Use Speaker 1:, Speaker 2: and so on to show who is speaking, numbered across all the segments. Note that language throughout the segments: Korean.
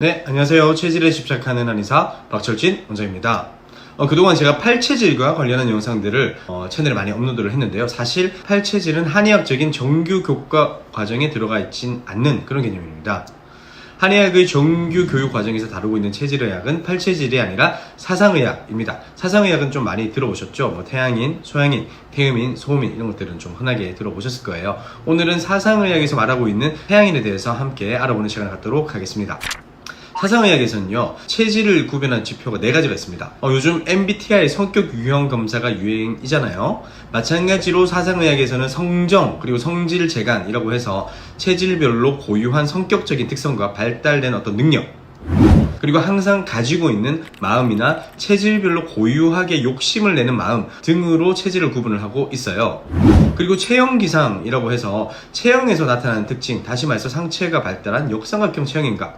Speaker 1: 네, 안녕하세요. 체질에 집착하는 한의사 박철진 원장입니다. 어, 그동안 제가 팔체질과 관련한 영상들을 어, 채널에 많이 업로드를 했는데요. 사실 팔체질은 한의학적인 정규 교과 과정에 들어가 있진 않는 그런 개념입니다. 한의학의 정규 교육 과정에서 다루고 있는 체질의학은 팔체질이 아니라 사상의학입니다. 사상의학은 좀 많이 들어보셨죠? 뭐 태양인, 소양인, 태음인, 소음인 이런 것들은 좀 흔하게 들어보셨을 거예요. 오늘은 사상의학에서 말하고 있는 태양인에 대해서 함께 알아보는 시간을 갖도록 하겠습니다. 사상의학에서는요 체질을 구별하는 지표가 네 가지가 있습니다. 어, 요즘 MBTI 성격 유형 검사가 유행이잖아요. 마찬가지로 사상의학에서는 성정 그리고 성질 재간이라고 해서 체질별로 고유한 성격적인 특성과 발달된 어떤 능력 그리고 항상 가지고 있는 마음이나 체질별로 고유하게 욕심을 내는 마음 등으로 체질을 구분을 하고 있어요. 그리고 체형기상이라고 해서 체형에서 나타나는 특징, 다시 말해서 상체가 발달한 역삼각형 체형인가,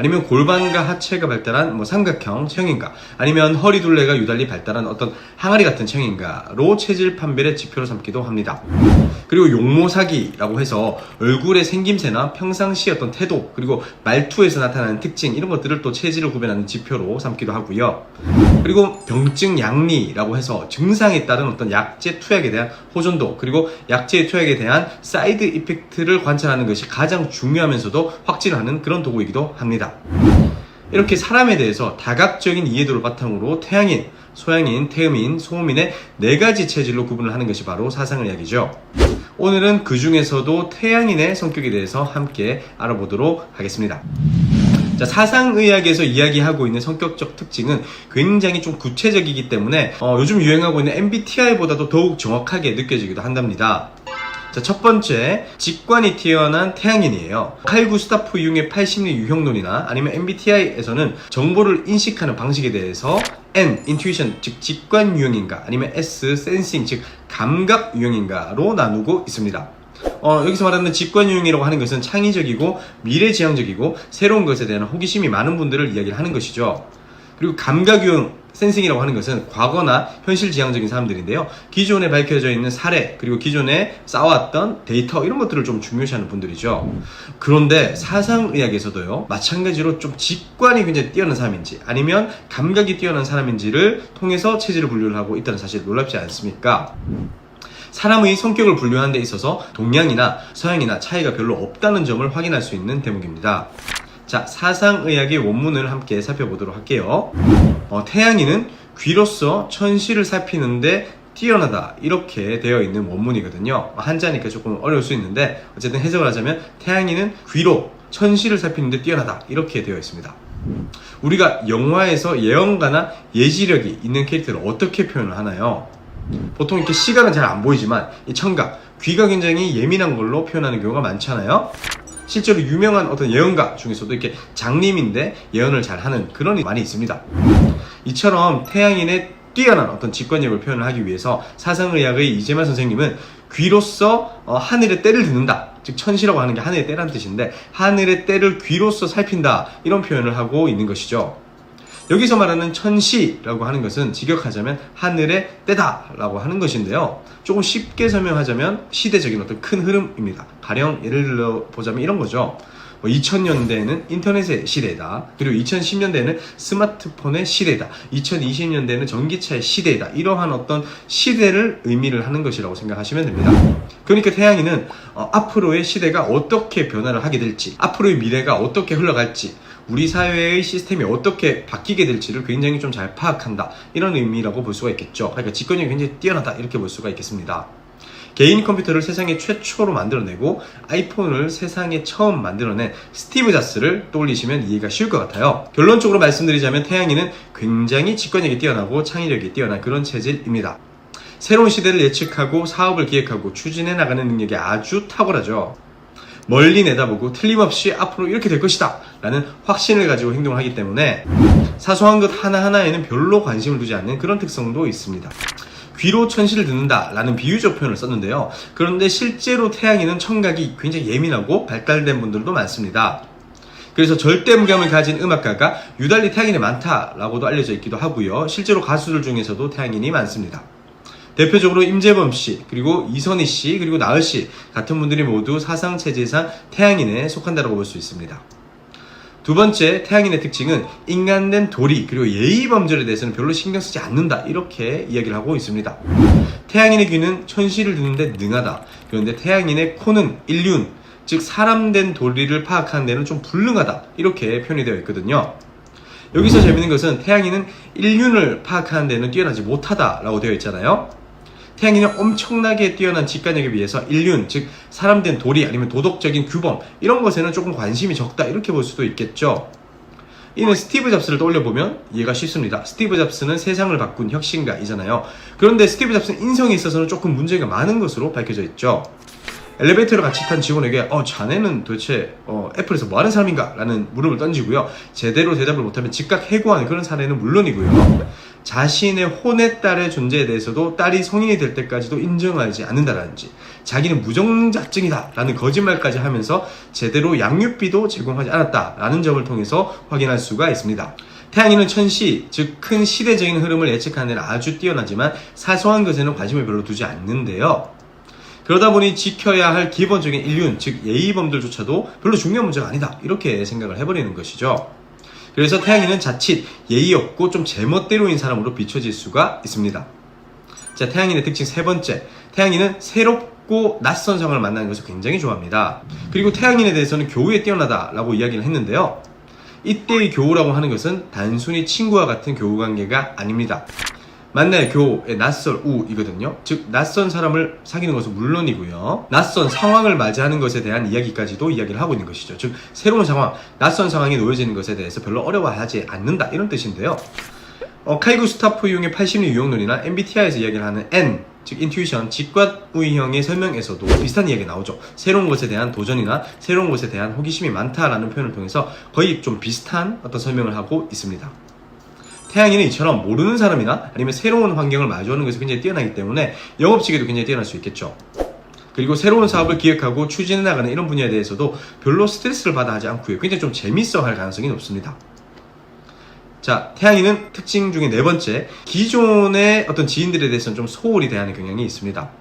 Speaker 1: 아니면 골반과 하체가 발달한 뭐 삼각형 체형인가 아니면 허리 둘레가 유달리 발달한 어떤 항아리 같은 체형인가로 체질 판별의 지표로 삼기도 합니다. 그리고 용모사기라고 해서 얼굴의 생김새나 평상시 어떤 태도 그리고 말투에서 나타나는 특징 이런 것들을 또 체질을 구별하는 지표로 삼기도 하고요. 그리고 병증 양리라고 해서 증상에 따른 어떤 약제 투약에 대한 호전도 그리고 약제 투약에 대한 사이드 이펙트를 관찰하는 것이 가장 중요하면서도 확진하는 그런 도구이기도 합니다. 이렇게 사람에 대해서 다각적인 이해도를 바탕으로 태양인, 소양인, 태음인, 소음인의 네 가지 체질로 구분을 하는 것이 바로 사상의학이죠. 오늘은 그 중에서도 태양인의 성격에 대해서 함께 알아보도록 하겠습니다. 자, 사상의학에서 이야기하고 있는 성격적 특징은 굉장히 좀 구체적이기 때문에 어, 요즘 유행하고 있는 MBTI보다도 더욱 정확하게 느껴지기도 한답니다. 자, 첫 번째, 직관이 뛰어난 태양인이에요. 칼 구스타프 융의 80리 유형론이나 아니면 MBTI에서는 정보를 인식하는 방식에 대해서 N, intuition, 즉 직관 유형인가 아니면 S, sensing, 즉 감각 유형인가로 나누고 있습니다. 어, 여기서 말하는 직관 유형이라고 하는 것은 창의적이고 미래지향적이고 새로운 것에 대한 호기심이 많은 분들을 이야기를 하는 것이죠. 그리고 감각 유형 센싱이라고 하는 것은 과거나 현실 지향적인 사람들인데요. 기존에 밝혀져 있는 사례, 그리고 기존에 쌓아왔던 데이터, 이런 것들을 좀 중요시하는 분들이죠. 그런데 사상의학에서도요, 마찬가지로 좀 직관이 굉장히 뛰어난 사람인지, 아니면 감각이 뛰어난 사람인지를 통해서 체질을 분류를 하고 있다는 사실 놀랍지 않습니까? 사람의 성격을 분류하는 데 있어서 동양이나 서양이나 차이가 별로 없다는 점을 확인할 수 있는 대목입니다. 자, 사상의학의 원문을 함께 살펴보도록 할게요. 어, 태양이는 귀로서 천시를 살피는데 뛰어나다 이렇게 되어 있는 원문이거든요. 한자니까 조금 어려울 수 있는데 어쨌든 해석을 하자면 태양이는 귀로 천시를 살피는데 뛰어나다 이렇게 되어 있습니다. 우리가 영화에서 예언가나 예지력이 있는 캐릭터를 어떻게 표현을 하나요? 보통 이렇게 시각은 잘 안 보이지만 이 청각, 귀가 굉장히 예민한 걸로 표현하는 경우가 많잖아요. 실제로 유명한 어떤 예언가 중에서도 이렇게 장님인데 예언을 잘 하는 그런 이 많이 있습니다. 이처럼 태양인의 뛰어난 어떤 직관력을 표현을 하기 위해서 사상의학의 이재만 선생님은 귀로서 어, 하늘의 때를 듣는다. 즉 천시라고 하는 게 하늘의 때라는 뜻인데 하늘의 때를 귀로서 살핀다. 이런 표현을 하고 있는 것이죠. 여기서 말하는 천시라고 하는 것은 직역하자면 하늘의 때다라고 하는 것인데요. 조금 쉽게 설명하자면 시대적인 어떤 큰 흐름입니다. 가령 예를 들어 보자면 이런 거죠. 뭐 2000년대에는 인터넷의 시대다. 그리고 2010년대에는 스마트폰의 시대다. 2020년대에는 전기차의 시대다. 이러한 어떤 시대를 의미를 하는 것이라고 생각하시면 됩니다. 그러니까 태양이는 어, 앞으로의 시대가 어떻게 변화를 하게 될지, 앞으로의 미래가 어떻게 흘러갈지, 우리 사회의 시스템이 어떻게 바뀌게 될지를 굉장히 좀 잘 파악한다. 이런 의미라고 볼 수가 있겠죠. 그러니까 직관력이 굉장히 뛰어나다. 이렇게 볼 수가 있겠습니다. 개인 컴퓨터를 세상에 최초로 만들어내고 아이폰을 세상에 처음 만들어낸 스티브 자스를 떠올리시면 이해가 쉬울 것 같아요. 결론적으로 말씀드리자면 태양이는 굉장히 직관력이 뛰어나고 창의력이 뛰어난 그런 체질입니다. 새로운 시대를 예측하고 사업을 기획하고 추진해 나가는 능력이 아주 탁월하죠. 멀리 내다보고 틀림없이 앞으로 이렇게 될 것이다 라는 확신을 가지고 행동을 하기 때문에 사소한 것 하나하나에는 별로 관심을 두지 않는 그런 특성도 있습니다. 귀로 천시를 듣는다 라는 비유적 표현을 썼는데요. 그런데 실제로 태양이는 청각이 굉장히 예민하고 발달된 분들도 많습니다. 그래서 절대 무감을 가진 음악가가 유달리 태양인이 많다라고도 알려져 있기도 하고요. 실제로 가수들 중에서도 태양인이 많습니다. 대표적으로 임재범 씨, 그리고 이선희 씨, 그리고 나을 씨 같은 분들이 모두 사상 체제상 태양인에 속한다고 볼 수 있습니다. 두 번째 태양인의 특징은 인간된 도리 그리고 예의 범절에 대해서는 별로 신경 쓰지 않는다 이렇게 이야기를 하고 있습니다. 태양인의 귀는 천시를 듣는데 능하다. 그런데 태양인의 코는 인륜 즉 사람된 도리를 파악하는 데는 좀 불능하다 이렇게 표현이 되어 있거든요. 여기서 재밌는 것은 태양인은 인륜을 파악하는 데는 뛰어나지 못하다라고 되어 있잖아요. 태양인은 엄청나게 뛰어난 직관력에 비해서 인륜, 즉 사람된 도리 아니면 도덕적인 규범 이런 것에는 조금 관심이 적다 이렇게 볼 수도 있겠죠. 이는 스티브 잡스를 떠올려 보면 이해가 쉽습니다. 스티브 잡스는 세상을 바꾼 혁신가이잖아요. 그런데 스티브 잡스는 인성에 있어서는 조금 문제가 많은 것으로 밝혀져 있죠. 엘리베이터를 같이 탄 직원에게 어 자네는 도대체 어, 애플에서 뭐 하는 사람인가? 라는 물음을 던지고요. 제대로 대답을 못하면 즉각 해고하는 그런 사례는 물론이고요. 자신의 혼의 딸의 존재에 대해서도 딸이 성인이 될 때까지도 인정하지 않는다라든지 자기는 무정자증이다 라는 거짓말까지 하면서 제대로 양육비도 제공하지 않았다라는 점을 통해서 확인할 수가 있습니다. 태양인은 천시, 즉 큰 시대적인 흐름을 예측하는 데는 아주 뛰어나지만 사소한 것에는 관심을 별로 두지 않는데요. 그러다 보니 지켜야 할 기본적인 인륜, 즉 예의범들조차도 별로 중요한 문제가 아니다. 이렇게 생각을 해버리는 것이죠. 그래서 태양이는 자칫 예의 없고 좀 제멋대로인 사람으로 비춰질 수가 있습니다. 자, 태양인의 특징 세 번째. 태양인은 새롭고 낯선 상황을 만나는 것을 굉장히 좋아합니다. 그리고 태양인에 대해서는 교우에 뛰어나다라고 이야기를 했는데요. 이때의 교우라고 하는 것은 단순히 친구와 같은 교우 관계가 아닙니다. 만나의 교의 낯설 우이거든요. 즉 낯선 사람을 사귀는 것은 물론이고요. 낯선 상황을 맞이하는 것에 대한 이야기까지도 이야기를 하고 있는 것이죠. 즉 새로운 상황, 낯선 상황에 놓여지는 것에 대해서 별로 어려워하지 않는다 이런 뜻인데요. 어, 카이구 스타프용의 80리 유형론이나 MBTI에서 이야기를 하는 N, 즉 인투이션, 직관우이형의 설명에서도 비슷한 이야기가 나오죠. 새로운 것에 대한 도전이나 새로운 것에 대한 호기심이 많다라는 표현을 통해서 거의 좀 비슷한 어떤 설명을 하고 있습니다. 태양이는 이처럼 모르는 사람이나 아니면 새로운 환경을 마주하는 것이 굉장히 뛰어나기 때문에 영업직에도 굉장히 뛰어날 수 있겠죠. 그리고 새로운 사업을 기획하고 추진해 나가는 이런 분야에 대해서도 별로 스트레스를 받아 하지 않고요. 굉장히 좀 재밌어 할 가능성이 높습니다. 자, 태양이는 특징 중에 네 번째, 기존의 어떤 지인들에 대해서는 좀 소홀히 대하는 경향이 있습니다.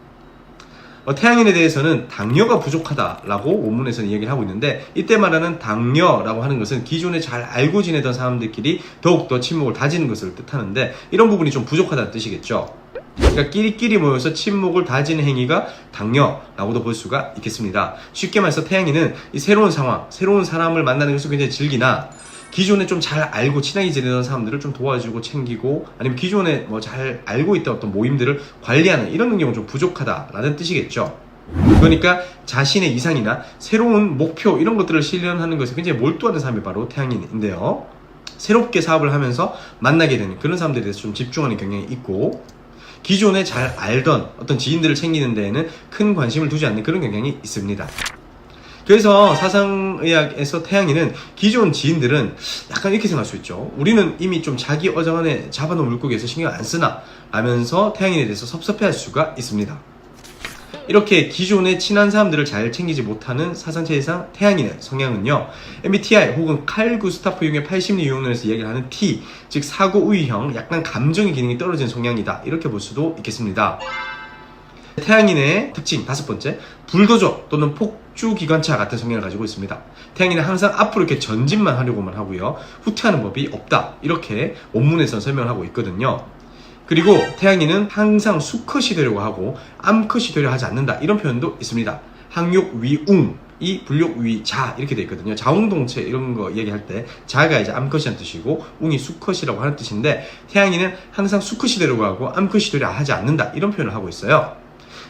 Speaker 1: 어, 태양인에 대해서는 당녀가 부족하다라고 원문에서는 이야기를 하고 있는데 이때 말하는 당녀라고 하는 것은 기존에 잘 알고 지내던 사람들끼리 더욱더 친목을 다지는 것을 뜻하는데 이런 부분이 좀 부족하다는 뜻이겠죠. 그러니까 끼리끼리 모여서 친목을 다지는 행위가 당녀라고도 볼 수가 있겠습니다. 쉽게 말해서 태양이는 이 새로운 상황, 새로운 사람을 만나는 것을 굉장히 즐기나 기존에 좀 잘 알고 친하게 지내던 사람들을 좀 도와주고 챙기고 아니면 기존에 뭐 잘 알고 있던 어떤 모임들을 관리하는 이런 능력은 좀 부족하다라는 뜻이겠죠. 그러니까 자신의 이상이나 새로운 목표 이런 것들을 실현하는 것에 굉장히 몰두하는 사람이 바로 태양인인데요. 새롭게 사업을 하면서 만나게 되는 그런 사람들에 대해서 좀 집중하는 경향이 있고 기존에 잘 알던 어떤 지인들을 챙기는 데에는 큰 관심을 두지 않는 그런 경향이 있습니다. 그래서 사상의학에서 태양이는 기존 지인들은 약간 이렇게 생각할 수 있죠. 우리는 이미 좀 자기 어정안에 잡아놓은 물고기에서 신경 안 쓰나 하면서 태양인에 대해서 섭섭해할 수가 있습니다. 이렇게 기존의 친한 사람들을 잘 챙기지 못하는 사상체제상 태양인의 성향은요, MBTI 혹은 칼 구스타프용의 80리 유형론에서 이야기를 하는 T, 즉 사고 우위형, 약간 감정의 기능이 떨어진 성향이다. 이렇게 볼 수도 있겠습니다. 태양인의 특징 다섯 번째 불도저 또는 폭 주 기관차 같은 성향을 가지고 있습니다. 태양인은 항상 앞으로 이렇게 전진만 하려고만 하고요 후퇴하는 법이 없다 이렇게 원문에서 설명을 하고 있거든요. 그리고 태양인은 항상 수컷이 되려고 하고 암컷이 되려 하지 않는다 이런 표현도 있습니다. 항욕 위웅 이 불욕 위자 이렇게 돼 있거든요. 자웅동체 이런 거 얘기할 때 자가 이제 암컷이라는 뜻이고 웅이 수컷이라고 하는 뜻인데 태양이는 항상 수컷이 되려고 하고 암컷이 되려 하지 않는다 이런 표현을 하고 있어요.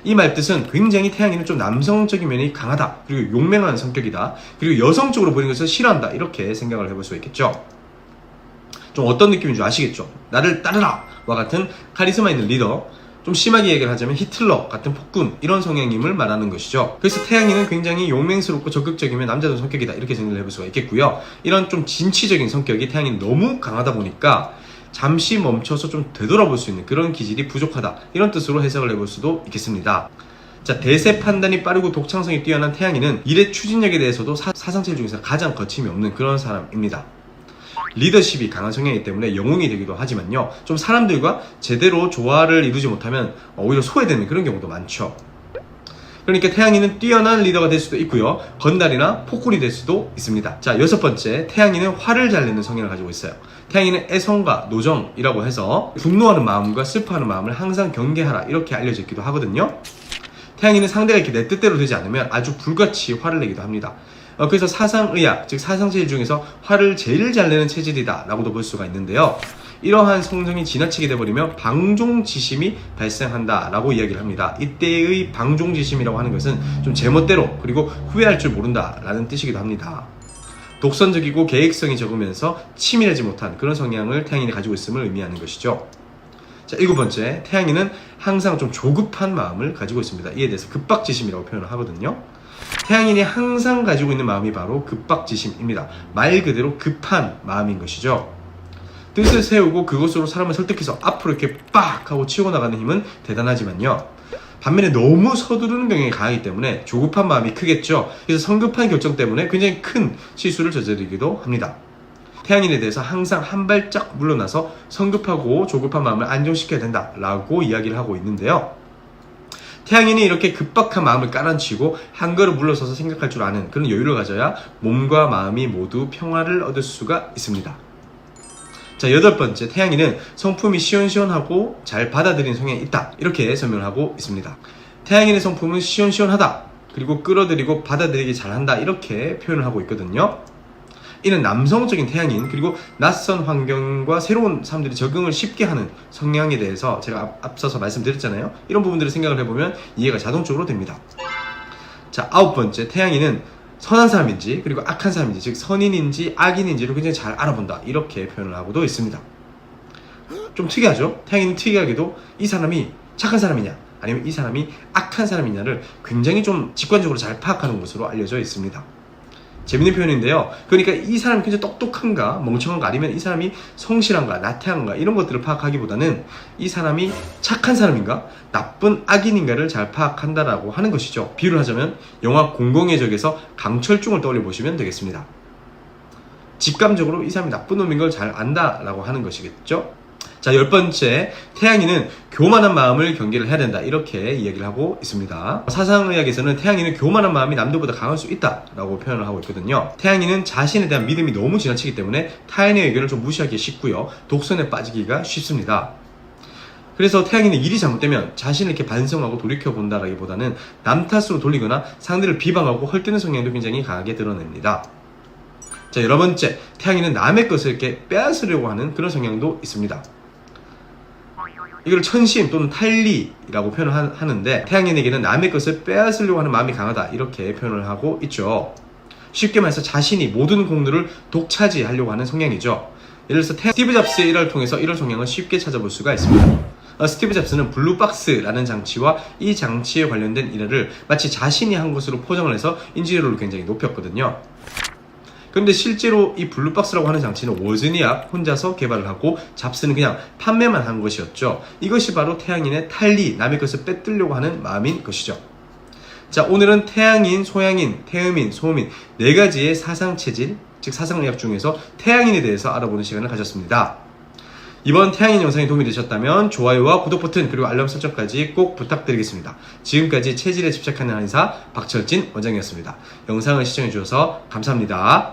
Speaker 1: 이 말뜻은 굉장히 태양이는 좀 남성적인 면이 강하다. 그리고 용맹한 성격이다. 그리고 여성적으로 보이는 것을 싫어한다. 이렇게 생각을 해볼 수 있겠죠. 좀 어떤 느낌인 줄 아시겠죠? 나를 따르라! 와 같은 카리스마 있는 리더. 좀 심하게 얘기를 하자면 히틀러 같은 폭군 이런 성향임을 말하는 것이죠. 그래서 태양이는 굉장히 용맹스럽고 적극적이며 남자다운 성격이다 이렇게 생각을 해볼 수가 있겠고요. 이런 좀 진취적인 성격이 태양이 너무 강하다 보니까 잠시 멈춰서 좀 되돌아볼 수 있는 그런 기질이 부족하다 이런 뜻으로 해석을 해볼 수도 있겠습니다. 자 대세 판단이 빠르고 독창성이 뛰어난 태양이는 일의 추진력에 대해서도 사, 상체질 중에서 가장 거침이 없는 그런 사람입니다. 리더십이 강한 성향이기 때문에 영웅이 되기도 하지만요. 좀 사람들과 제대로 조화를 이루지 못하면 오히려 소외되는 그런 경우도 많죠. 그러니까 태양이는 뛰어난 리더가 될 수도 있고요. 건달이나 폭군이 될 수도 있습니다. 자, 여섯 번째, 태양이는 화를 잘 내는 성향을 가지고 있어요. 태양이는 애성과 노정이라고 해서 분노하는 마음과 슬퍼하는 마음을 항상 경계하라 이렇게 알려져 있기도 하거든요. 태양이는 상대가 이렇게 내 뜻대로 되지 않으면 아주 불같이 화를 내기도 합니다. 어, 그래서 사상의학, 즉 사상체질 중에서 화를 제일 잘 내는 체질이다 라고도 볼 수가 있는데요. 이러한 성성이 지나치게 돼버리면 방종지심이 발생한다 라고 이야기를 합니다. 이때의 방종지심이라고 하는 것은 좀 제멋대로 그리고 후회할 줄 모른다 라는 뜻이기도 합니다. 독선적이고 계획성이 적으면서 치밀하지 못한 그런 성향을 태양인이 가지고 있음을 의미하는 것이죠. 자, 일곱 번째, 태양인은 항상 좀 조급한 마음을 가지고 있습니다. 이에 대해서 급박지심이라고 표현을 하거든요. 태양인이 항상 가지고 있는 마음이 바로 급박지심입니다. 말 그대로 급한 마음인 것이죠. 뜻을 세우고 그것으로 사람을 설득해서 앞으로 이렇게 빡 하고 치고 나가는 힘은 대단하지만요. 반면에 너무 서두르는 경향이 강하기 때문에 조급한 마음이 크겠죠. 그래서 성급한 결정 때문에 굉장히 큰 실수를 저지르기도 합니다. 태양인에 대해서 항상 한 발짝 물러나서 성급하고 조급한 마음을 안정시켜야 된다라고 이야기를 하고 있는데요. 태양인이 이렇게 급박한 마음을 깔아치고 한 걸음 물러서서 생각할 줄 아는 그런 여유를 가져야 몸과 마음이 모두 평화를 얻을 수가 있습니다. 자, 여덟 번째, 태양이는 성품이 시원시원하고 잘 받아들이는 성향이 있다. 이렇게 설명을 하고 있습니다. 태양인의 성품은 시원시원하다. 그리고 끌어들이고 받아들이기 잘한다. 이렇게 표현을 하고 있거든요. 이는 남성적인 태양인 그리고 낯선 환경과 새로운 사람들이 적응을 쉽게 하는 성향에 대해서 제가 앞- 앞서서 말씀드렸잖아요. 이런 부분들을 생각을 해보면 이해가 자동적으로 됩니다. 자, 아홉 번째, 태양이는 선한 사람인지 그리고 악한 사람인지 즉 선인인지 악인인지를 굉장히 잘 알아본다 이렇게 표현을 하고도 있습니다. 좀 특이하죠? 태양이는 특이하게도 이 사람이 착한 사람이냐 아니면 이 사람이 악한 사람이냐를 굉장히 좀 직관적으로 잘 파악하는 것으로 알려져 있습니다. 재밌는 표현인데요. 그러니까 이 사람이 굉장히 똑똑한가, 멍청한가, 아니면 이 사람이 성실한가, 나태한가, 이런 것들을 파악하기보다는 이 사람이 착한 사람인가, 나쁜 악인인가를 잘 파악한다라고 하는 것이죠. 비유를 하자면 영화 공공의 적에서 강철중을 떠올려 보시면 되겠습니다. 직감적으로 이 사람이 나쁜 놈인 걸 잘 안다라고 하는 것이겠죠. 자, 열 번째, 태양이는 교만한 마음을 경계를 해야 된다. 이렇게 이야기를 하고 있습니다. 사상의학에서는 태양이는 교만한 마음이 남들보다 강할 수 있다 라고 표현을 하고 있거든요. 태양이는 자신에 대한 믿음이 너무 지나치기 때문에 타인의 의견을 좀 무시하기 쉽고요. 독선에 빠지기가 쉽습니다. 그래서 태양이는 일이 잘못되면 자신을 이렇게 반성하고 돌이켜 본다라기보다는 남 탓으로 돌리거나 상대를 비방하고 헐뜯는 성향도 굉장히 강하게 드러냅니다. 자, 여러 번째, 태양이는 남의 것을 이렇게 빼앗으려고 하는 그런 성향도 있습니다. 이걸 천심 또는 탈리라고 표현을 하- 하는데 태양인에게는 남의 것을 빼앗으려고 하는 마음이 강하다 이렇게 표현을 하고 있죠. 쉽게 말해서 자신이 모든 공로를 독차지하려고 하는 성향이죠. 예를 들어서 태- 스티브 잡스의 일화를 통해서 이런 성향을 쉽게 찾아볼 수가 있습니다. 어, 스티브 잡스는 블루박스라는 장치와 이 장치에 관련된 일화를 마치 자신이 한 것으로 포장을 해서 인지도를 굉장히 높였거든요. 그런데 실제로 이 블루박스라고 하는 장치는 워즈니악 혼자서 개발을 하고 잡스는 그냥 판매만 한 것이었죠. 이것이 바로 태양인의 탈리, 남의 것을 빼뜨려고 하는 마음인 것이죠. 자, 오늘은 태양인, 소양인, 태음인, 소음인 네 가지의 사상 체질, 즉 사상의학 중에서 태양인에 대해서 알아보는 시간을 가졌습니다. 이번 태양인 영상이 도움이 되셨다면 좋아요와 구독 버튼 그리고 알람 설정까지 꼭 부탁드리겠습니다. 지금까지 체질에 집착하는 한의사 박철진 원장이었습니다. 영상을 시청해 주셔서 감사합니다.